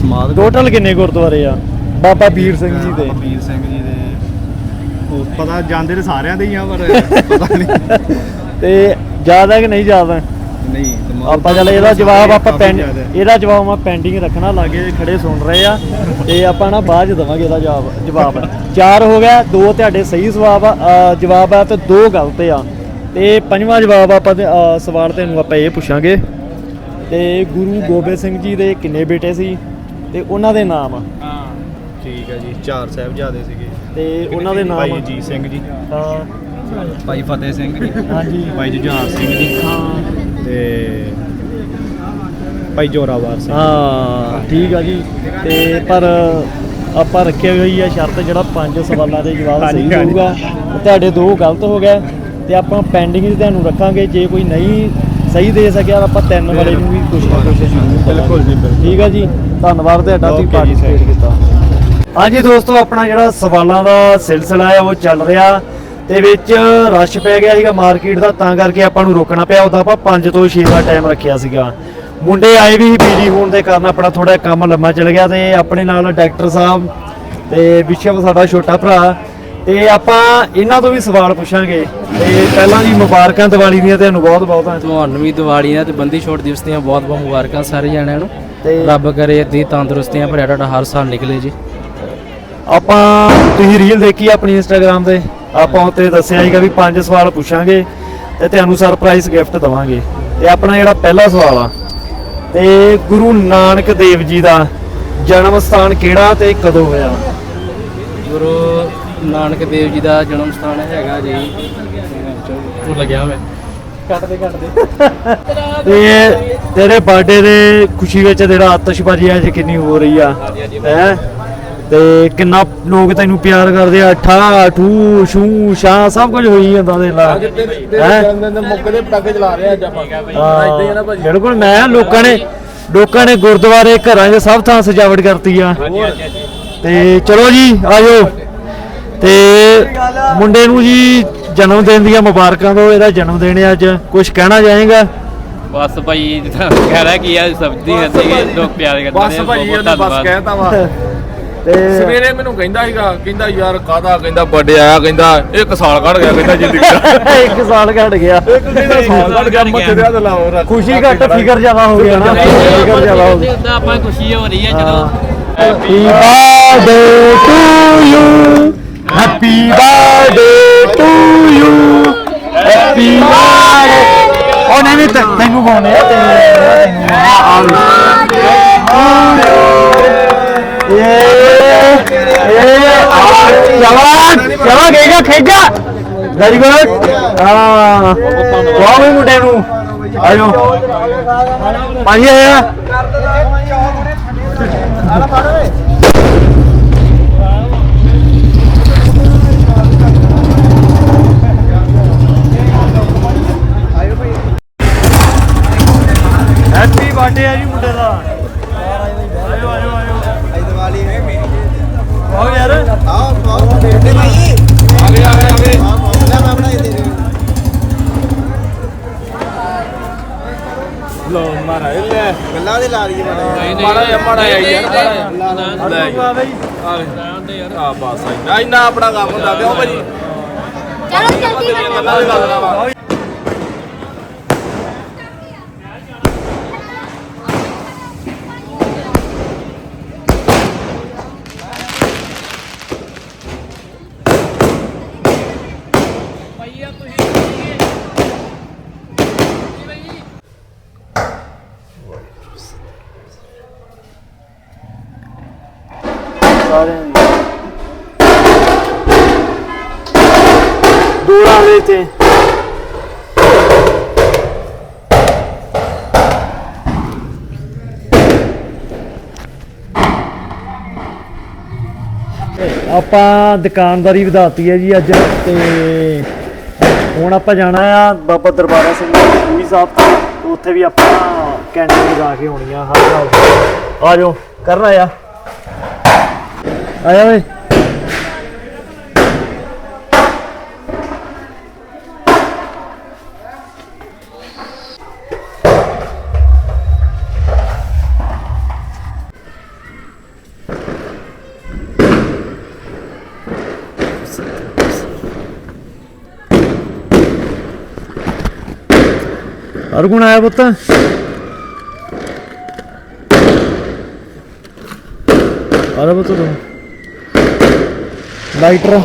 ਸਮਾਧ ਟੋਟਲ ਕਿੰਨੇ ਗੁਰਦੁਆਰੇ ਆ? ਬਾਬਾ ਵੀਰ ਸਿੰਘ ਜੀ ਦੇ। ਵੀਰ ਸਿੰਘ ਜੀ ਦੇ। ਉਹ ਪਤਾ ਜਾਂਦੇ ਤੇ ਸਾਰਿਆਂ ਦੇ ਹੀ ਆ ਪਰ ਪਤਾ ਨਹੀਂ। [laughs] ਤੇ ਹੈ ਕਿ ਨਹੀਂ ਹੈ ਨਹੀਂ ਆਪਾਂ ਚੱਲ ਇਹਦਾ ਜਵਾਬ ਆਪਾਂ ਪੈਂਡ ਹੈ। ਇਹਦਾ ਜਵਾਬ ਆਪਾਂ ਪੈਂਡਿੰਗ ਰੱਖਣਾ ਲਾਗੇ ਖੜੇ ਸੁਣ ਰਹੇ ਆ ਤੇ ਆਪਾਂ ਨਾ ਬਾਅਦ ਚ ਦਵਾਂਗੇ ਇਹਦਾ ਜਵਾਬ ਜਵਾਬ। ਚਾਰ ਹੋ ਗਿਆ ਦੋ ਤੁਹਾਡੇ ਸਹੀ ਜਵਾਬ ਆ ਜਵਾਬ ਆ ਤੇ ਦੋ ਗਲਤ ਆ। ਤੇ ਪੰਜਵਾਂ ਜਵਾਬ ਆਪਾਂ ਸਵਾਲ ਤੈਨੂੰ ਆਪਾਂ ਇਹ ਪੁੱਛਾਂਗੇ। ਤੇ ਗੁਰੂ ਗੋਬਿੰਦ ਸਿੰਘ ਜੀ ਦੇ ਕਿੰਨੇ ਬੇਟੇ ਸੀ? ਤੇ ਉਹਨਾਂ ਦੇ ਨਾਮ ਠੀਕ ਹੈ ਜੀ ਚਾਰ ਸਾਹਿਬਜ਼ਾਦੇ ਸੀਗੇ। ਤੇ ਉਹਨਾਂ ਦੇ ਭਾਈ ਨਾਮ ਅਜੀਤ ਸਿੰਘ ਜੀ। ਹਾਂ। ਭਾਈ ਫਤਿਹ ਸਿੰਘ ਜੀ। ਹਾਂਜੀ। ਭਾਈ ਜੁਝਾਰ ਸਿੰਘ ਜੀ। ਹਾਂ। ਤੇ ਭਾਈ ਜੋਰਾਵਰ ਸਿੰਘ। ਹਾਂ ਠੀਕ ਆ ਜੀ। ਤੇ ਪਰ ਆਪਾਂ ਰੱਖਿਆ ਹੋਈ ਆ ਸ਼ਰਤ ਜਿਹੜਾ ਪੰਜ ਸਵਾਲਾਂ ਦੇ ਜਵਾਬ ਸਹੀ। ਹੋਊਗਾ। ਤੁਹਾਡੇ ਦੋ ਗਲਤ ਹੋ ਗਏ ਤੇ ਆਪਾਂ ਪੈਂਡਿੰਗ 'ਚ ਤੁਹਾਨੂੰ ਰੱਖਾਂਗੇ। ਜੇ ਕੋਈ ਨਹੀਂ ਸਹੀ ਦੇ ਸਕਿਆ ਆਪਾਂ ਤਿੰਨ ਵਾਲੇ ਨੂੰ ਵੀ ਕੁਝ ਨਾ ਕੁਝ ਬਿਲਕੁਲ ਜੀ ਠੀਕ ਹੈ ਜੀ। ਧੰਨਵਾਦ ਤੁਹਾਡਾ ਤੁਸੀਂ ਪਾਰਟਿਸਿਪੇਟ ਕੀਤਾ। ਹਾਂਜੀ ਦੋਸਤੋ ਆਪਣਾ ਜਿਹੜਾ ਸਵਾਲਾਂ ਦਾ ਸਿਲਸਿਲਾ ਹੈ ਉਹ ਚੱਲ ਰਿਹਾ। ਤੇ ਵਿੱਚ ਰਸ਼ ਪੈ ਗਿਆ ਸੀਗਾ ਮਾਰਕੀਟ ਦਾ ਤਾਂ ਕਰਕੇ ਆਪਾਂ ਨੂੰ ਰੋਕਣਾ ਪਿਆ। ਉਦੋਂ ਆਪਾਂ 5 ਤੋਂ 6 ਦਾ ਟਾਈਮ ਰੱਖਿਆ ਸੀਗਾ। ਮੁੰਡੇ ਆਏ ਵੀ ਬੀਜੀ ਹੋਣ ਦੇ ਕਾਰਨ ਆਪਣਾ ਥੋੜਾ ਕੰਮ ਲੰਮਾ ਚੱਲ ਗਿਆ ਤੇ ਆਪਣੇ ਨਾਲ ਡਾਕਟਰ ਸਾਹਿਬ ਤੇ ਵਿਸ਼ਵ ਸਾਡਾ ਛੋਟਾ ਭਰਾ। ਤੇ ਆਪਾਂ ਇਹਨਾਂ ਤੋਂ ਵੀ ਸਵਾਲ ਪੁੱਛਾਂਗੇ। ਤੇ ਪਹਿਲਾਂ ਜੀ ਮੁਬਾਰਕਾਂ ਦੀਵਾਲੀ ਦੀਆਂ ਤੁਹਾਨੂੰ ਬਹੁਤ ਬਹੁਤ ਤੁਹਾਨੂੰ ਵੀ ਦੀਵਾਲੀ ਦੀਆਂ ਤੇ ਬੰਦੀ ਛੋੜ ਦਿਵਸ ਦੀਆਂ ਬਹੁਤ ਬਹੁਤ ਮੁਬਾਰਕਾਂ ਸਾਰੇ ਜਣਿਆਂ ਨੂੰ। ਤੇ ਰੱਬ ਕਰੇ ਦੀ ਤੰਦਰੁਸਤੀਆਂ ਭਰਿਆ ਤੁਹਾਡਾ ਹਰ ਸਾਲ ਨਿਕਲੇ ਜੀ। ਆਪਾਂ ਤੁਸੀਂ ਰੀਲ ਦੇਖੀ ਆਪਣੀ ਇੰਸਟਾਗ੍ਰam ਤੇ? ਆਪਾਂ ਉੱਤੇ ਦੱਸਿਆ ਸੀਗਾ ਵੀ ਪੰਜ ਸਵਾਲ ਪੁੱਛਾਂਗੇ ਤੇ ਤੁਹਾਨੂੰ ਸਰਪ੍ਰਾਈਜ਼ ਗਿਫਟ ਦਵਾਂਗੇ। ਤੇ ਆਪਣਾ ਜਿਹੜਾ ਪਹਿਲਾ ਸਵਾਲ ਆ ਤੇ ਗੁਰੂ ਨਾਨਕ ਦੇਵ ਜੀ ਦਾ ਜਨਮ ਸਥਾਨ ਕਿਹੜਾ ਤੇ ਕਦੋਂ ਹੋਇਆ? ਗੁਰੂ ਨਾਨਕ ਦੇਵ ਜੀ ਦਾ ਜਨਮ ਸਥਾਨ ਹੈਗਾ ਜੀ। ਉਹ ਲੱਗਿਆ ਹੋਇਆ। ਕੱਟਦੇ ਕੱਟਦੇ। ਤੇ ਤੇਰੇ ਬਰਥਡੇ ਦੇ ਖੁਸ਼ੀ ਵਿੱਚ ਜਿਹੜਾ ਆਤਿਸ਼ਬਾਜ਼ੀ ਅੱਜ ਕਿੰਨੀ ਹੋ ਰਹੀ ਆ? ਹੈ? ਤੇ ਕਿੰਨਾ ਲੋਕ ਤੈਨੂੰ ਪਿਆਰ ਕਰਦੇ ਆ ਠਾ ਠੂ ਸ਼ੂ ਸ਼ਾ ਸਭ ਕੁਝ ਹੋਈ ਜਾਂਦਾ ਦੇ ਨਾਲ ਹੈ? ਮੁੱਕ ਦੇ ਪਟਾਕੇ ਚਲਾ ਰਹੇ ਅੱਜ ਆਪਾਂ। ਹਾਂ, ਬਿਲਕੁਲ ਮੈਂ ਲੋਕਾਂ ਨੇ ਲੋਕਾਂ ਨੇ ਗੁਰਦੁਆਰੇ ਘਰਾਂ 'ਚ ਸਭ ਥਾਂ ਸਜਾਵਟ ਕਰਤੀ ਆ। ਤੇ ਚਲੋ ਜੀ ਆਜੋ ਤੇ ਮੁੰਡੇ ਨੂੰ ਜੀ ਜਨਮ ਦਿਨ ਦੀਆਂ ਮੁਬਾਰਕਾਂ ਦੋ ਇਹਦਾ ਜਨਮ ਦਿਨ ਹੈ ਅੱਜ। ਕੁਝ ਕਹਿਣਾ ਚਾਹੇਗਾ? ਬਸ ਭਾਈ ਜਿੱਦਾਂ ਕਹਿਣਾ ਕੀ ਆ ਸਬਜ਼ੀ ਹੁੰਦੀ ਲੋਕ ਪਿਆਰ ਕਰਦੇ ਬਸ ਭਾਈ ਉਹਨੇ ਬਸ ਕਹਿਤਾ ਵਾ। ਤੇ ਸਵੇਰੇ ਮੈਨੂੰ ਕਹਿੰਦਾ ਸੀਗਾ ਕਹਿੰਦਾ ਯਾਰ ਕਾਦਾ ਕਹਿੰਦਾ ਬਰਥਡੇ ਆਇਆ ਕਹਿੰਦਾ ਇੱਕ ਸਾਲ ਕੱਢ ਗਿਆ ਕਹਿੰਦਾ ਜ਼ਿੰਦਗੀ [laughs] ਦਾ ਇੱਕ ਸਾਲ ਘਟ ਗਿਆ। ਇੱਕ ਕਹਿੰਦਾ ਸਾਲ ਕੱਢ ਗਿਆ ਮੱਥੇ ਦੇ ਹੱਥ ਲਾਓ ਰੱਖ ਖੁਸ਼ੀ ਘੱਟ ਫਿਕਰ ਜ਼ਿਆਦਾ ਹੋ ਗਿਆ ਨਾ ਫਿਕਰ ਜ਼ਿਆਦਾ ਹੋ ਗਿਆ। ਆਪਾਂ ਖੁਸ਼ੀ ਹੋ ਰਹੀ ਹੈ ਜਦੋਂ। Happy birthday to you. Happy birthday to you. Happy birthday. ਉਹ ਨਹੀਂ ਨਹੀਂ ਤੈ- ਤੈਨੂੰ ਪਾਉਣੇ ਆ ਤੈਨੂੰ ਇਹ ਇਹ ਜਵਾਨ ਜਵਾਨ ਖੇਗਾ ਖੇਗਾ ਵੈਰੀ ਗੁੱਡ ਹਾਂ ਵਾਹ ਵੀ ਮੁੰਡੇ ਨੂੰ ਆਜੋ ਪਾਣੀ ਆਇਆ ਹੈਪੀ ਬਰਥਡੇ ਆ ਜੀ ਮੁੰਡੇ ਦਾ। ਮਾੜਾ ਜਿਹਾ। ਯਾਰ ਮਾੜਾ ਜਿਹਾ। ਲੈ ਆ ਬਸ ਇੰਨਾ ਇੰਨਾ ਆਪਣਾ ਕੰਮ ਹੁੰਦਾ ਕਿਉਂ ਭਾਜੀ। ਚਲੋ ਜਲਦੀ ਕਰੋ ਸਾਰਿਆਂ ਦੀ ਦੂਰਾਂ ਦੇ ਤੇ। ਆਪਾਂ ਦੁਕਾਨਦਾਰੀ ਵਧਾਤੀ ਹੈ ਜੀ ਅੱਜ ਤੇ ਹੁਣ ਆਪਾਂ ਜਾਣਾ ਆ ਬਾਬਾ ਦਰਬਾਰਾ ਸਿੰਘ ਜੀ ਸਾਹਿਬ ਤੋਂ ਤੇ। ਉੱਥੇ ਵੀ ਆਪਾਂ ਕੈਂਟੀਨ ਲਗਾ ਕੇ ਆਉਣੀ ਆ ਹਰ ਸਾਲ। ਆ ਜਾਓ, ਕਰਨਾ ਆ। ਆਇਆ ਓਏ। ਅਰਗੁਣ ਆਇਆ ਪੁੱਤ। ਆਰਾ ਪੁੱਤ ਤੂੰ। ਲਾਈਟਰ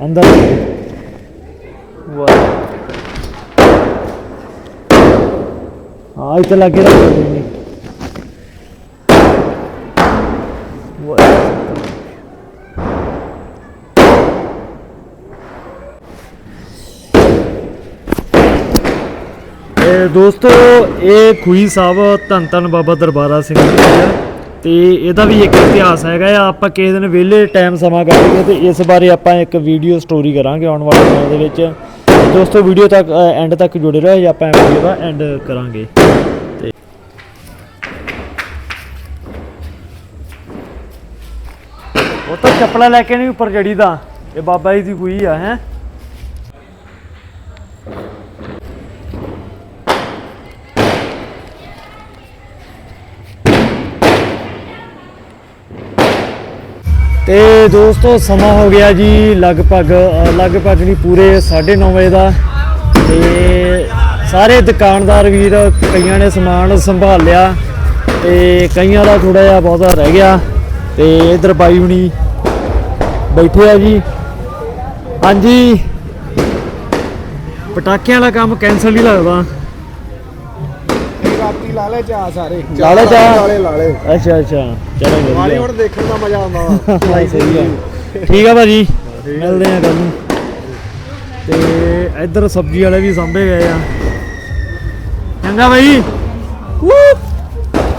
ਅੰਦਰ ਵਾਹ ਹਾਂ ਇੱਥੇ ਲੱਗੇ ਰੱਖ ਦਿੰਦੇ ਇਹ ਦੋਸਤੋ, ਇਹ ਖੂਹੀ ਸਾਹਿਬ ਧੰਨ ਧੰਨ ਬਾਬਾ ਦਰਬਾਰਾ ਸਿੰਘ ਜੀ ਦਾ ਤੇ ਇਹਦਾ ਵੀ ਇੱਕ ਇਤਿਹਾਸ ਹੈਗਾ ਆ। ਆਪਾਂ ਕਿਸੇ ਦਿਨ ਵਿਹਲੇ ਟਾਈਮ ਸਮਾਂ ਕੱਢ ਕੇ ਤੇ ਇਸ ਬਾਰੇ ਆਪਾਂ ਇੱਕ ਵੀਡੀਓ ਸਟੋਰੀ ਕਰਾਂਗੇ ਆਉਣ ਵਾਲੇ ਸਮੇਂ ਦੇ ਵਿੱਚ। ਦੋਸਤੋ ਵੀਡੀਓ ਤੱਕ ਐਂਡ ਤੱਕ ਜੁੜੇ ਰਹੋ। ਆਪਾਂ ਵੀਡੀਓ ਦਾ ਐਂਡ ਕਰਾਂਗੇ। ਤੇ ਉਹ ਤਾਂ ਚੱਪਲਾਂ ਲੈ ਕੇ ਨਹੀਂ, ਉੱਪਰ ਚੜੀ ਦਾ ਇਹ ਬਾਬਾ ਜੀ ਦੀ ਖੂਈ ਆ, ਹੈ? ਤੇ ਦੋਸਤੋ, ਸਮਾਂ ਹੋ ਗਿਆ ਜੀ ਲਗਭਗ ਲਗਭਗ ਨਹੀਂ, ਪੂਰੇ 9:30 ਵਜੇ ਦਾ। ਤੇ ਸਾਰੇ ਦੁਕਾਨਦਾਰ ਵੀਰ ਕਈਆਂ ਨੇ ਸਮਾਨ ਸੰਭਾਲ ਲਿਆ ਤੇ ਕਈਆਂ ਦਾ ਥੋੜਾ ਜਿਹਾ ਬਹੁਤਾ ਰਹਿ ਗਿਆ। ਤੇ ਇਧਰ ਬਾਈ ਹੁਣੀ ਬੈਠੇ ਆ ਜੀ। ਹਾਂਜੀ। ਪਟਾਕਿਆਂ ਦਾ ਕੰਮ ਕੈਨਸਲ ਨਹੀਂ ਲੱਗਦਾ। ਰਾਤੀ ਲਾ ਲੈ ਚਾ ਸਾਰੇ। ਲਾਲੇ ਚਾਹ? ਲਾਲੇ ਲਾਲੇ। ਅੱਛਾ ਅੱਛਾ। ਚਲੋ ਮਾਰੀ ਵਧੀਆ ਹੁਣ ਦੇਖਣ ਦਾ ਮਜ਼ਾ ਆਉਂਦਾ ਵਾ। ਭਾਈ ਸਹੀ ਆ। ਠੀਕ ਆ ਭਾਜੀ। ਮਿਲਦੇ ਆ ਕੱਲ ਨੂੰ। ਤੇ ਇੱਧਰ ਸਬਜ਼ੀ ਵਾਲੇ ਵੀ ਸਾਂਭੇ ਗਏ ਆ। ਚੰਗਾ ਭਾਈ।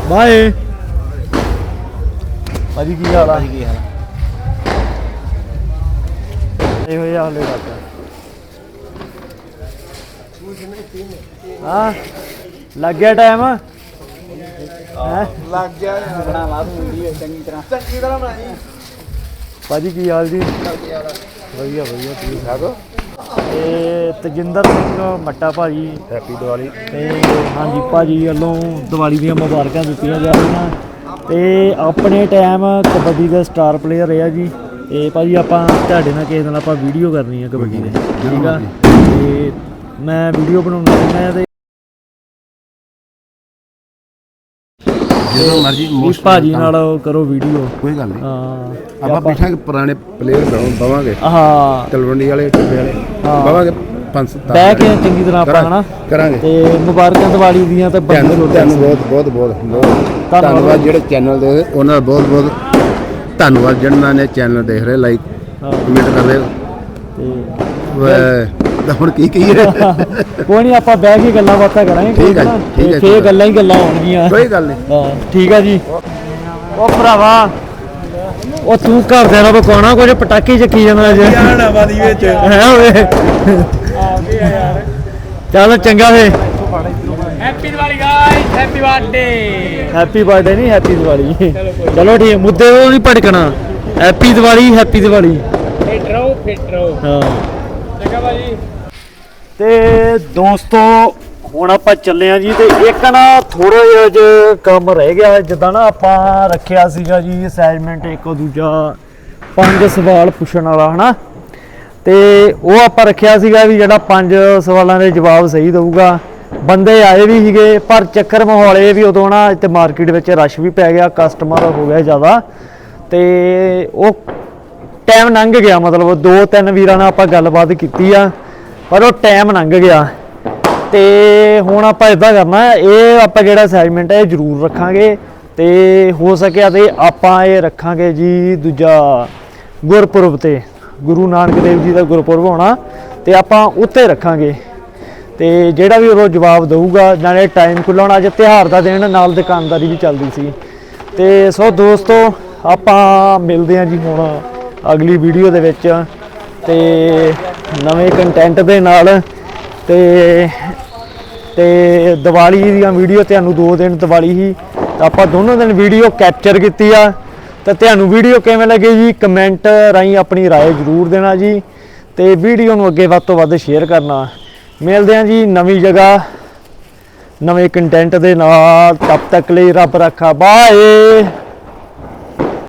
ਬਾਏ। ਭਾਜੀ ਕੀ ਹਾਲ ਆ? ਕੀ ਹਾਲ ਇਹ ਹੋਇਆ ਹਲੇ ਤੱਕ। ਹਾਂ। ਲੱਗ ਗਿਆ ਟਾਈਮ? ਲੱਗ ਗਿਆ ਬਣਾ ਲਾ ਤੂੰ ਵੀਡੀਓ ਚੰਗੀ ਤਰ੍ਹਾਂ। ਚੰਗੀ ਤਰ੍ਹਾਂ ਬਣਾਈ। ਭਾਜੀ ਕੀ ਹਾਲ ਜੀ? ਵਧੀਆ ਵਧੀਆ ਠੀਕ ਠਾਕ ਤੇ ਤਜਿੰਦਰ ਸਿੰਘ ਮੱਟਾ ਭਾਜੀ। ਹੈਪੀ ਦੀਵਾਲੀ ਤੇ ਹਾਂਜੀ ਭਾਜੀ ਵੱਲੋਂ ਦੀਵਾਲੀ ਦੀਆਂ ਮੁਬਾਰਕਾਂ ਦਿੱਤੀਆਂ ਜਾ ਰਹੀਆਂ। ਤੇ ਆਪਣੇ ਟਾਈਮ ਕਬੱਡੀ ਦੇ ਸਟਾਰ ਪਲੇਅਰ ਆ ਜੀ। ਤੇ ਭਾਜੀ ਆਪਾਂ ਤੁਹਾਡੇ ਨਾਲ ਕਿਸੇ ਦਿਨ ਆਪਾਂ ਵੀਡੀਓ ਕਰਨੀ ਹੈ ਕਬੱਡੀ ਦੇ। ਠੀਕ ਆ? ਤੇ ਮੈਂ ਵੀਡੀਓ ਬਣਾਉਣਾ ਚਾਹੁੰਦਾ ਹਾਂ ਤੇ ਜਦੋਂ ਮਰਜ਼ੀ ਇਸ ਭਾਜੀ ਨਾਲ ਕਰੋ ਵੀਡੀਓ ਕੋਈ ਗੱਲ ਨਹੀਂ। ਹਾਂ। ਆਪਾਂ ਬੈਠਾਂਗੇ ਪੁਰਾਣੇ ਪਲੇਅਰ ਬਵਾਂਗੇ। ਹਾਂ। ਤਲਵੰਡੀ ਵਾਲੇ ਟਿੱਬੇ ਵਾਲੇ। ਹਾਂ। ਬਵਾਂਗੇ ਪੰਜ ਸੱਤ ਬਹਿ ਕੇ ਚੰਗੀ ਤਰ੍ਹਾਂ ਆਪਾਂ ਹਨਾ। ਕਰਾਂਗੇ। ਤੇ ਮੁਬਾਰਕਾਂ ਦੀਵਾਲੀ ਦੀਆਂ ਤੇ ਬੰਦੇ ਤੁਹਾਨੂੰ ਬਹੁਤ ਬਹੁਤ ਬਹੁਤ। ਧੰਨਵਾਦ। ਜਿਹੜੇ ਚੈਨਲ ਦੇ ਉਹਨਾਂ ਦਾ ਬਹੁਤ ਬਹੁਤ ਧੰਨਵਾਦ। ਜਿਹਨਾਂ ਨੇ ਚੈਨਲ ਦੇਖ ਰਹੇ ਲਾਈਕ। ਕਮੈਂਟ ਕਰ ਰਹੇ ਤੇ ਵੈ- ਤਾਂ ਹੁਣ ਕੀ ਕਹੀਏ? ਕੋਈ ਨਹੀਂ ਆਪਾਂ ਬਹਿ ਕੇ ਗੱਲਾਂ ਬਾਤਾਂ ਕਰਾਂਗੇ ਠੀਕ ਜੀ, ਨਾ, ਠੀਕ ਆ। ਗੱਲਾਂ ਹੀ ਗੱਲਾਂ ਹੋਣਗੀਆਂ। ਕੋਈ ਗੱਲ ਨਹੀਂ। ਹਾਂ ਠੀਕ ਆ ਜੀ। ਉਹ ਭਰਾਵਾ ਉਹ ਤੂੰ ਘਰਦਿਆਂ ਨਾਲ ਬਕਾਉਣਾ ਕੁਝ ਪਟਾਕੇ ਚੱਕੀ ਜਾਂਦਾ ਜੇ ਜਾਣਾ ਵਾਦੀ ਵਿੱਚ? ਹੈ ਓਏ। ਚੱਲ ਚੰਗਾ ਫੇ। Happy Diwali guys happy birthday happy birthday ਨਹੀਂ ਹੈਪੀ ਦੀਵਾਲੀ ਚਲੋ ਠੀਕ ਹੈ, ਮੁੱਦੇ ਉਹ ਨਹੀਂ ਭਟਕਣਾ। Happy Diwali happy Diwali fit ਰਹੋ ਫਿੱਟ ਰਹੋ। ਹਾਂ। ਚੰਗਾ ਭਾਜੀ ਤੇ ਦੋਸਤੋ, ਹੁਣ ਆਪਾਂ ਚੱਲੇ ਆ ਜੀ ਤੇ ਇੱਕ ਨਾ ਥੋੜਾ ਜਿਹਾ ਜਿਹਾ ਕੰਮ ਰਹਿ ਗਿਆ, ਜਿੱਦਾਂ ਨਾ ਆਪਾਂ ਰੱਖਿਆ ਸੀਗਾ ਜੀ ਅਸਾਈਨਮੈਂਟ ਇੱਕ ਦੂਜਾ ਪੰਜ ਸਵਾਲ ਪੁੱਛਣ ਵਾਲਾ, ਹਨਾ? ਤੇ ਉਹ ਆਪਾਂ ਰੱਖਿਆ ਸੀਗਾ ਵੀ ਜਿਹੜਾ ਪੰਜ ਸਵਾਲਾਂ ਦੇ ਜਵਾਬ ਸਹੀ ਦਊਗਾ। ਬੰਦੇ ਆਏ ਵੀ ਸੀਗੇ, ਪਰ ਚੱਕਰ ਮਹੌਲੇ ਵੀ ਉਦੋਂ ਨਾ ਇੱਥੇ ਮਾਰਕੀਟ ਵਿੱਚ ਰਸ਼ ਵੀ ਪੈ ਗਿਆ ਕਸਟਮਰ ਹੋ ਗਿਆ ਜ਼ਿਆਦਾ। ਤੇ ਉਹ ਟਾਈਮ ਲੰਘ ਗਿਆ, ਮਤਲਬ ਦੋ ਤਿੰਨ ਵੀਰਾਂ ਨਾਲ ਆਪਾਂ ਗੱਲਬਾਤ ਕੀਤੀ ਆ। ਪਰ ਉਹ ਟਾਈਮ ਲੰਘ ਗਿਆ। ਤੇ ਹੁਣ ਆਪਾਂ ਇਦਾਂ ਕਰਨਾ, ਇਹ ਆਪਾਂ ਜਿਹੜਾ ਅਸਾਈਨਮੈਂਟ ਹੈ, ਇਹ ਜ਼ਰੂਰ ਰੱਖਾਂਗੇ। ਤੇ ਹੋ ਸਕਿਆ ਤੇ ਆਪਾਂ ਇਹ ਰੱਖਾਂਗੇ ਜੀ ਦੂਜਾ ਗੁਰਪੁਰਬ ਤੇ। ਗੁਰੂ ਨਾਨਕ ਦੇਵ ਜੀ ਦਾ ਗੁਰਪੁਰਬ ਹੋਣਾ, ਤੇ ਆਪਾਂ ਉੱਤੇ ਰੱਖਾਂਗੇ। ਤੇ ਜਿਹੜਾ ਵੀ ਉਹ ਜਵਾਬ ਦਊਗਾ, ਨਾਲੇ ਟਾਈਮ ਖੁੱਲ੍ਹਣਾ ਅੱਜ ਤਿਉਹਾਰ ਦਾ ਦਿਨ, ਨਾਲ ਦੁਕਾਨਦਾਰੀ ਵੀ ਚੱਲਦੀ ਸੀ। ਤੇ ਸੋ ਦੋਸਤੋ, ਆਪਾਂ ਮਿਲਦੇ ਹਾਂ ਜੀ ਹੁਣ ਅਗਲੀ ਵੀਡੀਓ ਦੇ ਵਿੱਚ। ਤੇ ਨਵੇਂ ਕੰਟੈਂਟ ਦੇ ਨਾਲ ਤੇ ਤੇ ਦੀਵਾਲੀ ਦੀਆਂ ਵੀਡੀਓ ਤੁਹਾਨੂੰ ਦੋ ਦਿਨ ਦੀਵਾਲੀ ਹੀ ਤਾਂ ਆਪਾਂ ਦੋਨੋਂ ਦਿਨ ਵੀਡੀਓ ਕੈਪਚਰ ਕੀਤੀ ਆ ਤਾਂ ਤੁਹਾਨੂੰ ਵੀਡੀਓ ਕਿਵੇਂ ਲੱਗੀ ਜੀ ਕਮੈਂਟ ਰਾਹੀਂ ਆਪਣੀ رائے ਜ਼ਰੂਰ ਦੇਣਾ ਜੀ ਤੇ ਵੀਡੀਓ ਨੂੰ ਅੱਗੇ ਵੱਧ ਤੋਂ ਵੱਧ ਸ਼ੇਅਰ ਕਰਨਾ ਮਿਲਦੇ ਹਾਂ ਜੀ ਨਵੀਂ ਜਗ੍ਹਾ ਨਵੇਂ ਕੰਟੈਂਟ ਦੇ ਨਾਲ ਤਬ ਤੱਕ ਲਈ ਰੱਬ ਰੱਖਾ ਬਾਏ